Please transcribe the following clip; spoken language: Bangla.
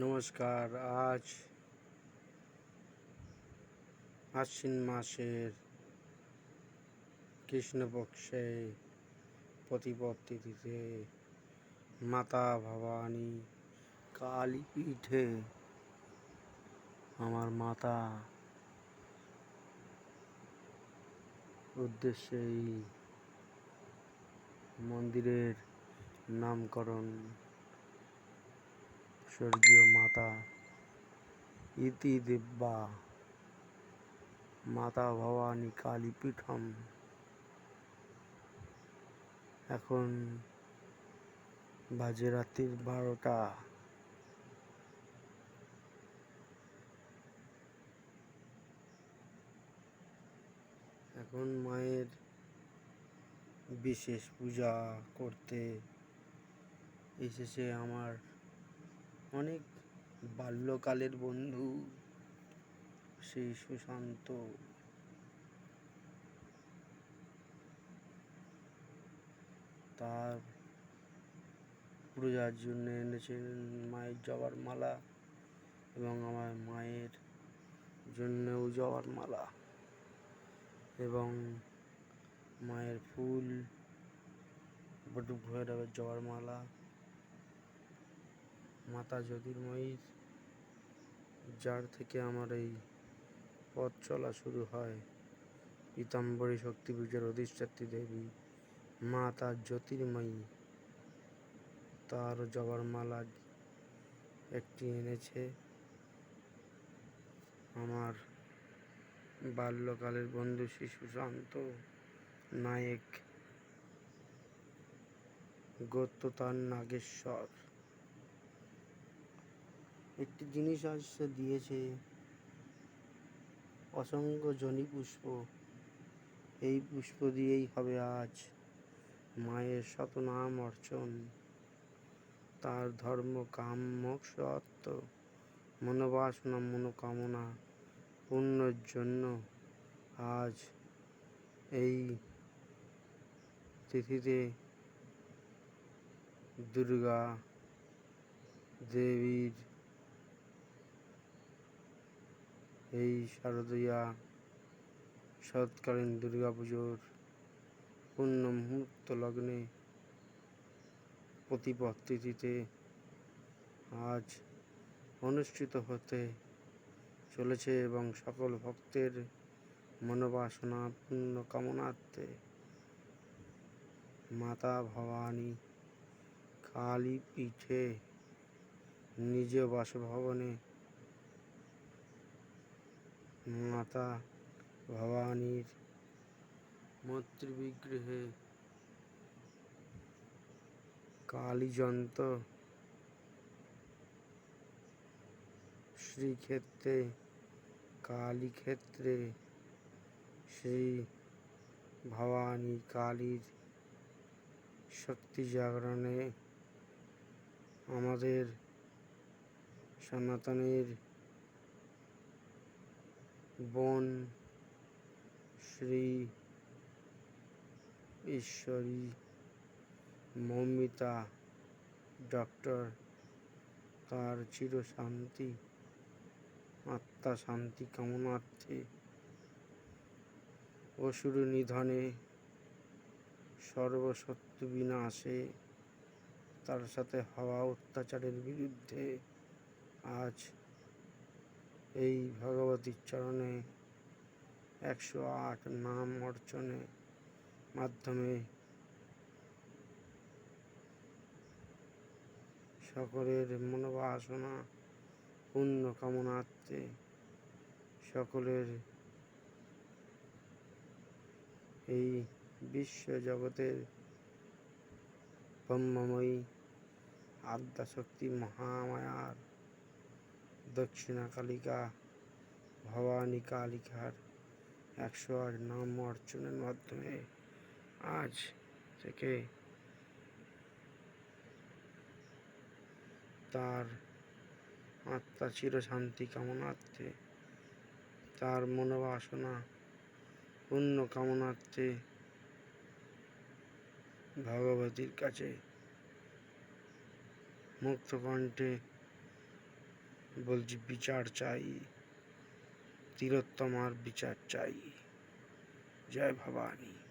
নমস্কার, আজ আশ্বিন মাসের কৃষ্ণপক্ষে প্রতিপদ তিথিতে মাতা ভবানী কালী পীঠে আমার মাতা উদ্দেশ্যে এই মন্দিরের নামকরণ স্বর্গীয় মাতা ইতি দিব্যা। মাতা ভবানী কালীপীঠম। এখন বাজে রাত্রির বারোটা। এখন মায়ের বিশেষ পূজা করতে এসেছে আমার অনেক বাল্যকালের বন্ধু সেই সুশান্ত। তার পূজার জন্য এনেছিলেন মায়ের জবার মালা এবং আমার মায়ের জন্যও জবার মালা এবং মায়ের ফুল, বটুক ভৈরবের জবার মালা। মাতা জ্যোতির্ময়ীর যার থেকে আমার এই পথ চলা শুরু হয়। পীতাম্বরী শক্তিপীঠের অধিষ্ঠাত্রী দেবী মা তার জ্যোতির্ময়ী। তার জবার মালা একটি এনেছে। আমার বাল্যকালের বন্ধু শিশু শান্ত নায়েক গোত্র তার নাগেশ্বর। একটি জিনিস আজ সে দিয়েছে অসংখ্য জনি পুষ্প। এই পুষ্প দিয়েই হবে আজ মায়ের শতনাম অর্চন। তার ধর্ম কাম মোক্ষ অর্থ মনোবাসনা, মনোকামনা পূর্ণর জন্য আজ এই তিথিতে দুর্গা দেবীর এই শারদীয়া শরৎকালীন দুর্গা পুজোর পূর্ণ মুহূর্ত লগ্নে প্রতিপদ তিথিতে আজ অনুষ্ঠিত হতে চলেছে এবং সকল ভক্তের মনোবাসনা পূর্ণ কামনার্থে মাতা ভবানী কালী পীঠে নিজ বাসভবনে মাতা ভবানীর মূর্তিবিগ্রহে কালীযন্ত্র শ্রীক্ষেত্রে কালীক্ষেত্রে শ্রী ভবানী কালীর শক্তি জাগরণে আমাদের সনাতনের বোন শ্রী ঈশ্বরী মৌমিতা, ডক্টর তার চিরশান্তি, আত্মা শান্তি কামনার্থে অসুর নিধনে সর্বশত্রু বিনাশে তার সাথে হওয়া অত্যাচারের বিরুদ্ধে আজ এই ভগবতীর চরণে একশো আট নাম অর্চনে মাধ্যমে সকলের মনোবাসনা পূর্ণ কামনার্থে সকলের এই বিশ্ব জগতের ব্রহ্মময়ী, আদ্যাশক্তি মহামায়ার দক্ষিণা কালিকা, ভবানী কালিকার একশো আট নাম অর্চনের মাধ্যমে আজ থেকে তার আত্মা চির শান্তি কামনার্থে, তার মনোবাসনা পূর্ণ কামনার্থে ভগবতীর কাছে মুক্তকণ্ঠে বলছি বিচার চাই তিলোত্তমার বিচার চাই। জয় ভবানী।